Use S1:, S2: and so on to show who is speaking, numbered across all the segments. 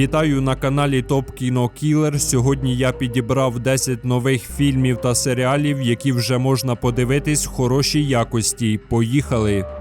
S1: Вітаю на каналі Топ Кіно Кілер. Сьогодні я підібрав 10 нових фільмів та серіалів, які вже можна подивитись в хорошій якості. Поїхали!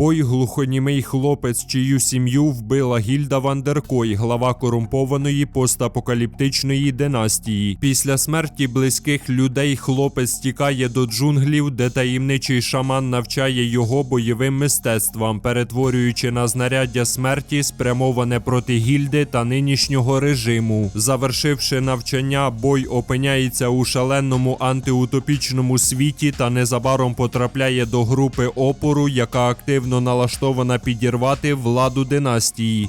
S1: Бой глухонімий хлопець, чию сім'ю вбила Гільда Вандеркой, глава корумпованої постапокаліптичної династії. Після смерті близьких людей хлопець тікає до джунглів, де таємничий шаман навчає його бойовим мистецтвам, перетворюючи на знаряддя смерті, спрямоване проти гільди та нинішнього режиму. Завершивши навчання, бой опиняється у шаленому антиутопічному світі та незабаром потрапляє до групи опору, яка активно налаштована підірвати владу династії.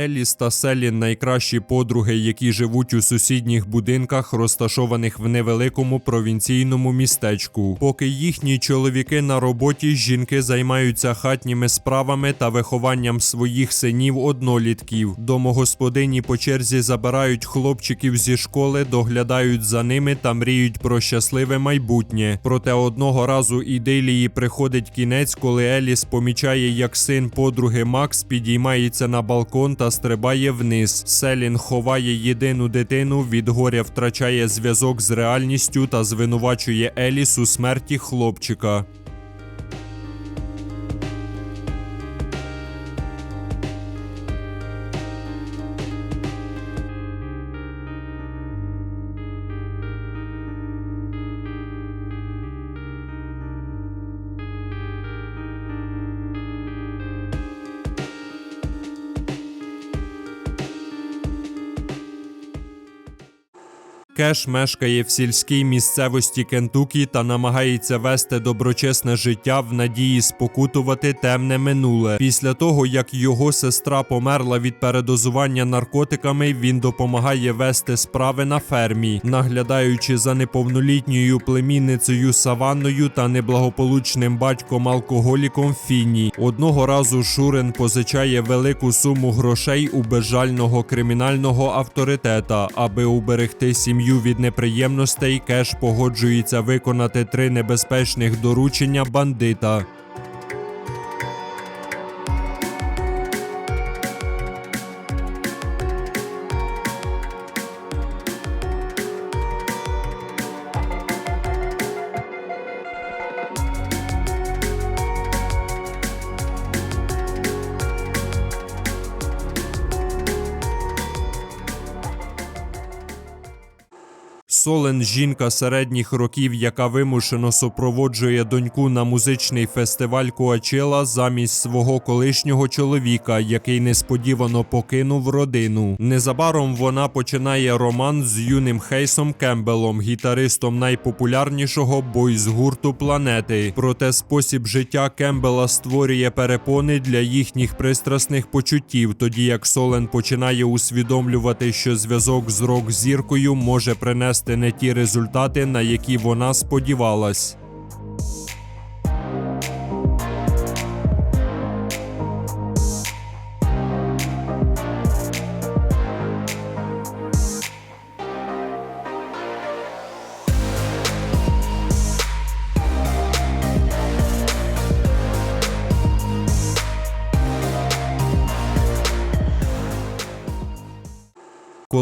S1: Еліс та Селін найкращі подруги, які живуть у сусідніх будинках, розташованих в невеликому провінційному містечку. Поки їхні чоловіки на роботі, жінки займаються хатніми справами та вихованням своїх синів однолітків. Домогосподині по черзі забирають хлопчиків зі школи, доглядають за ними та мріють про щасливе майбутнє. Проте одного разу ідилії приходить кінець, коли Еліс помічає, як син подруги Макс підіймається на балкон та стрибає вниз. Селін ховає єдину дитину, від горя втрачає зв'язок з реальністю та звинувачує Еліс у смерті хлопчика. Кеш мешкає в сільській місцевості Кентукі та намагається вести доброчесне життя в надії спокутувати темне минуле. Після того, як його сестра померла від передозування наркотиками, він допомагає вести справи на фермі, наглядаючи за неповнолітньою племінницею Саванною та неблагополучним батьком алкоголіком Фіні. Одного разу Шурен позичає велику суму грошей у безжального кримінального авторитета, аби уберегти сім'ю від неприємностей. Кеш погоджується виконати три небезпечних доручення бандита. Жінка середніх років, яка вимушено супроводжує доньку на музичний фестиваль Куачела замість свого колишнього чоловіка, який несподівано покинув родину. Незабаром вона починає роман з юним Хейсом Кембелом, гітаристом найпопулярнішого бойз-гурту планети. Проте спосіб життя Кембела створює перепони для їхніх пристрасних почуттів, тоді як Солен починає усвідомлювати, що зв'язок з рок-зіркою може принести не ті результати, на які вона сподівалась.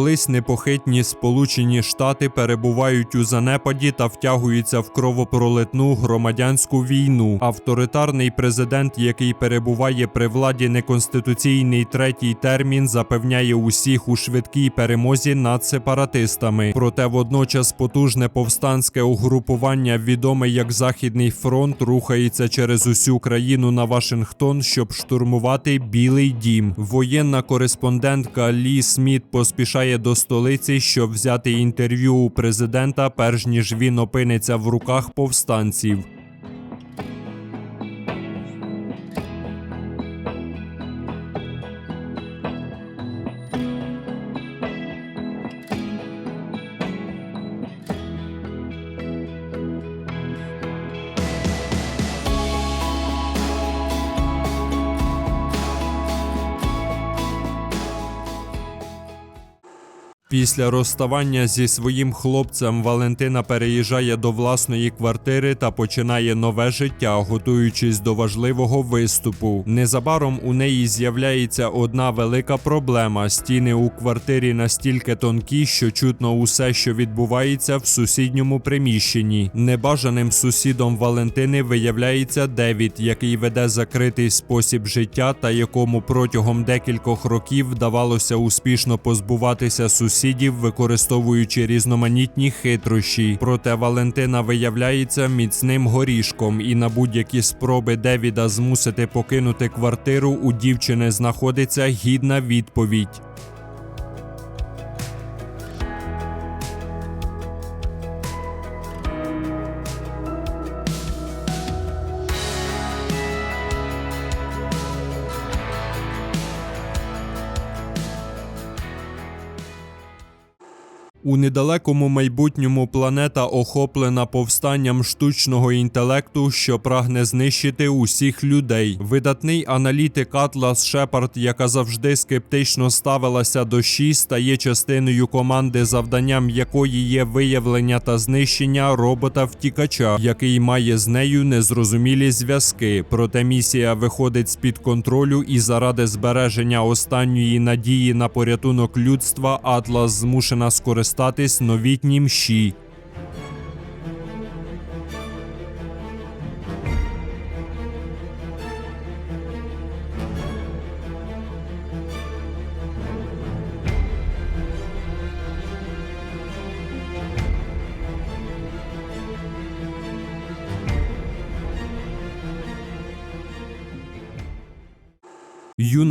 S1: Колись непохитні Сполучені Штати перебувають у занепаді та втягуються в кровопролитну громадянську війну. Авторитарний президент, який перебуває при владі неконституційний третій термін, запевняє усіх у швидкій перемозі над сепаратистами. Проте водночас потужне повстанське угрупування, відоме як Західний фронт, рухається через усю країну на Вашингтон, щоб штурмувати Білий Дім. Воєнна кореспондентка Лі Сміт поспішає до столиці, щоб взяти інтерв'ю у президента, перш ніж він опиниться в руках повстанців. Після розставання зі своїм хлопцем Валентина переїжджає до власної квартири та починає нове життя, готуючись до важливого виступу. Незабаром у неї з'являється одна велика проблема: стіни у квартирі настільки тонкі, що чутно усе, що відбувається в сусідньому приміщенні. Небажаним сусідом Валентини виявляється Девід, який веде закритий спосіб життя та якому протягом декількох років вдавалося успішно позбуватися сусідів, використовуючи різноманітні хитрощі. Проте Валентина виявляється міцним горішком, і на будь-які спроби Девіда змусити покинути квартиру у дівчини знаходиться гідна відповідь. У недалекому майбутньому планета охоплена повстанням штучного інтелекту, що прагне знищити усіх людей. Видатний аналітик Атлас Шепард, яка завжди скептично ставилася до ШІ, стає частиною команди, завданням якої є виявлення та знищення робота-втікача, який має з нею незрозумілі зв'язки. Проте місія виходить з-під контролю, і заради збереження останньої надії на порятунок людства Атлас змушена скористатися новітнім ЩІ.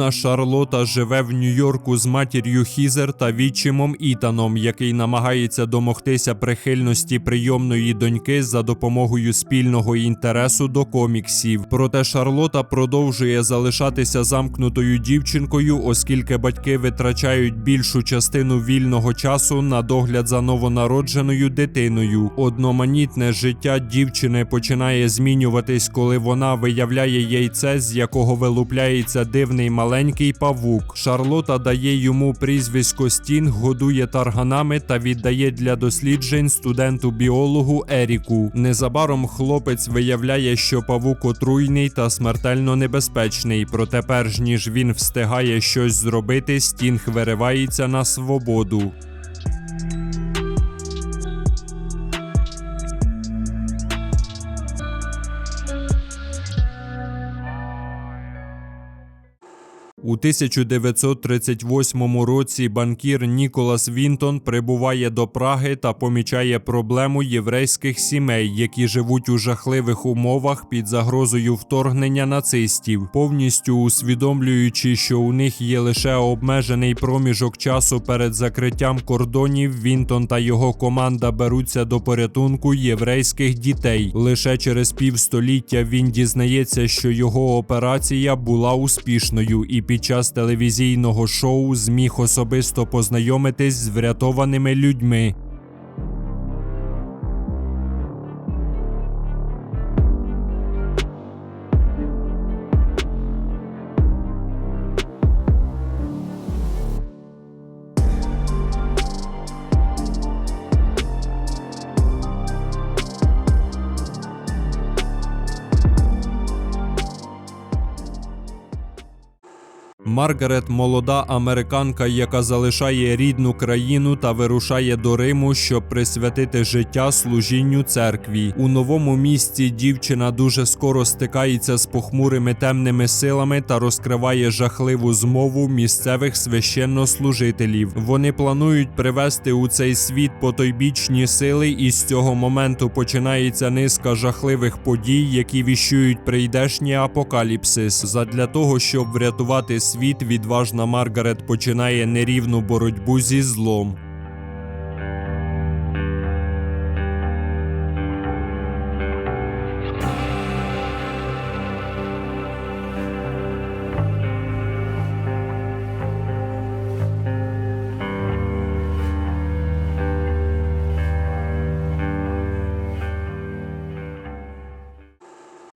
S1: Юна Шарлота живе в Нью-Йорку з матір'ю Хізер та відчимом Ітаном, який намагається домогтися прихильності прийомної доньки за допомогою спільного інтересу до коміксів. Проте Шарлота продовжує залишатися замкнутою дівчинкою, оскільки батьки витрачають більшу частину вільного часу на догляд за новонародженою дитиною. Одноманітне життя дівчини починає змінюватись, коли вона виявляє яйце, з якого вилупляється дивний маленький павук. Шарлота дає йому прізвисько Стінг, годує тарганами та віддає для досліджень студенту-біологу Еріку. Незабаром хлопець виявляє, що павук отруйний та смертельно небезпечний. Проте, перш ніж він встигає щось зробити, Стінг виривається на свободу. У 1938 році банкір Ніколас Вінтон прибуває до Праги та помічає проблему єврейських сімей, які живуть у жахливих умовах під загрозою вторгнення нацистів, повністю усвідомлюючи, що у них є лише обмежений проміжок часу перед закриттям кордонів. Вінтон та його команда беруться до порятунку єврейських дітей. Лише через півстоліття він дізнається, що його операція була успішною і під час телевізійного шоу зміг особисто познайомитись з врятованими людьми. Маргарет молода американка, яка залишає рідну країну та вирушає до Риму, щоб присвятити життя служінню церкві. У новому місті дівчина дуже скоро стикається з похмурими темними силами та розкриває жахливу змову місцевих священнослужителів. Вони планують привести у цей світ потойбічні сили, і з цього моменту починається низка жахливих подій, які віщують прийдешній апокаліпсис. Задля того, щоб врятувати світ, відважна Маргарет починає нерівну боротьбу зі злом.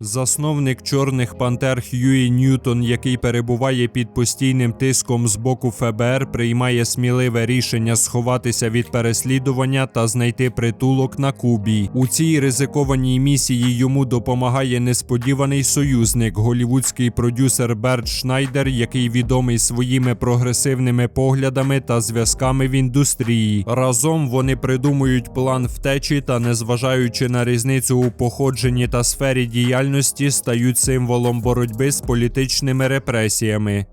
S1: Засновник чорних пантер Хьюї Ньютон, який перебуває під постійним тиском з боку ФБР, приймає сміливе рішення сховатися від переслідування та знайти притулок на Кубі. У цій ризикованій місії йому допомагає несподіваний союзник, голівудський продюсер Берт Шнайдер, який відомий своїми прогресивними поглядами та зв'язками в індустрії. Разом вони придумують план втечі та, незважаючи на різницю у походженні та сфері діяльності, стають символом боротьби з політичними репресіями.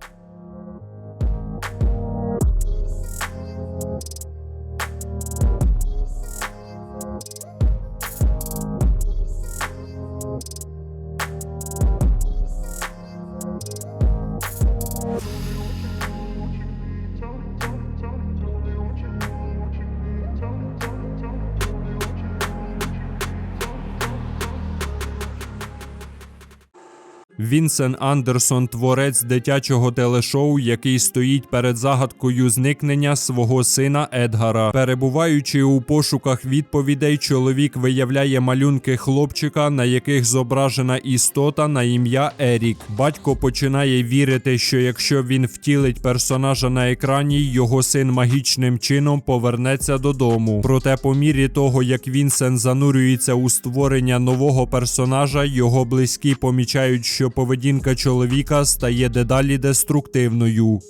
S1: Вінсен Андерсон, творець дитячого телешоу, який стоїть перед загадкою зникнення свого сина Едгара. Перебуваючи у пошуках відповідей, чоловік виявляє малюнки хлопчика, на яких зображена істота на ім'я Ерік. Батько починає вірити, що якщо він втілить персонажа на екрані, його син магічним чином повернеться додому. Проте, по мірі того, як Вінсен занурюється у створення нового персонажа, його близькі помічають, що поведінка чоловіка стає дедалі деструктивною.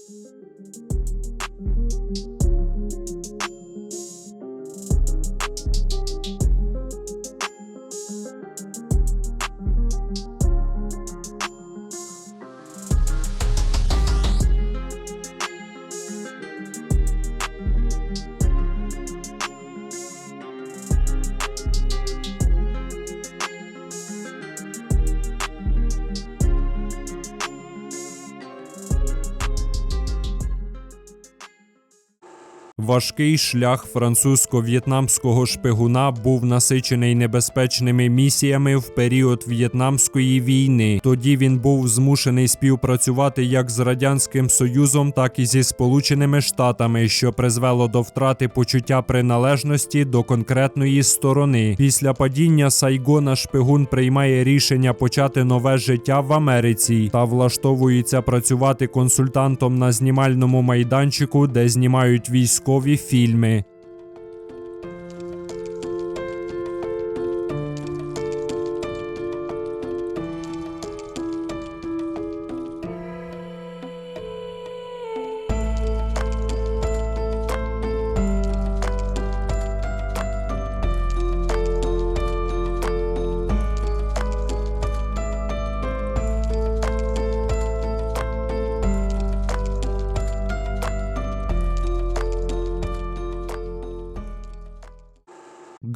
S1: Важкий шлях французько-в'єтнамського шпигуна був насичений небезпечними місіями в період В'єтнамської війни. Тоді він був змушений співпрацювати як з радянським союзом, так і зі Сполученими Штатами, що призвело до втрати почуття приналежності до конкретної сторони. Після падіння Сайгона шпигун приймає рішення почати нове життя в Америці та влаштовується працювати консультантом на знімальному майданчику, де знімають військові nuovi film.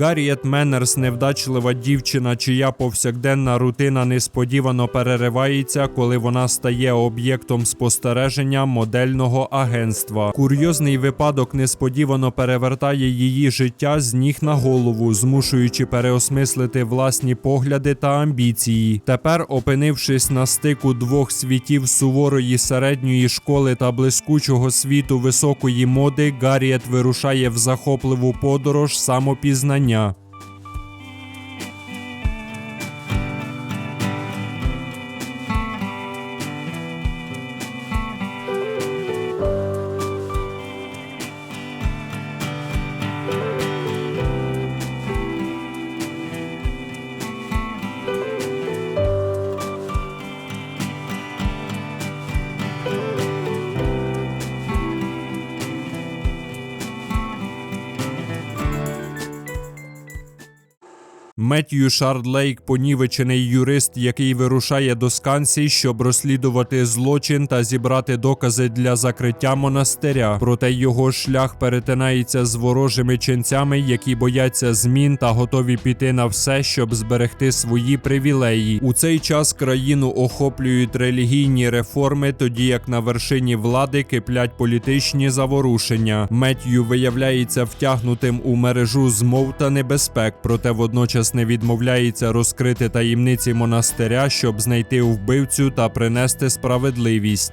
S1: Гарріет Меннерс невдачлива дівчина, чия повсякденна рутина несподівано переривається, коли вона стає об'єктом спостереження модельного агентства. Курйозний випадок несподівано перевертає її життя з ніг на голову, змушуючи переосмислити власні погляди та амбіції. Тепер, опинившись на стику двох світів суворої середньої школи та блискучого світу високої моди, Гарріет вирушає в захопливу подорож самопізнання. питання Меттью Шардлейк понівечений юрист, який вирушає до Скансі, щоб розслідувати злочин та зібрати докази для закриття монастиря. Проте його шлях перетинається з ворожими ченцями, які бояться змін та готові піти на все, щоб зберегти свої привілеї. У цей час країну охоплюють релігійні реформи, тоді як на вершині влади киплять політичні заворушення. Меттью виявляється втягнутим у мережу змов та небезпек, проте водночас не відмовляється розкрити таємниці монастиря, щоб знайти вбивцю та принести справедливість.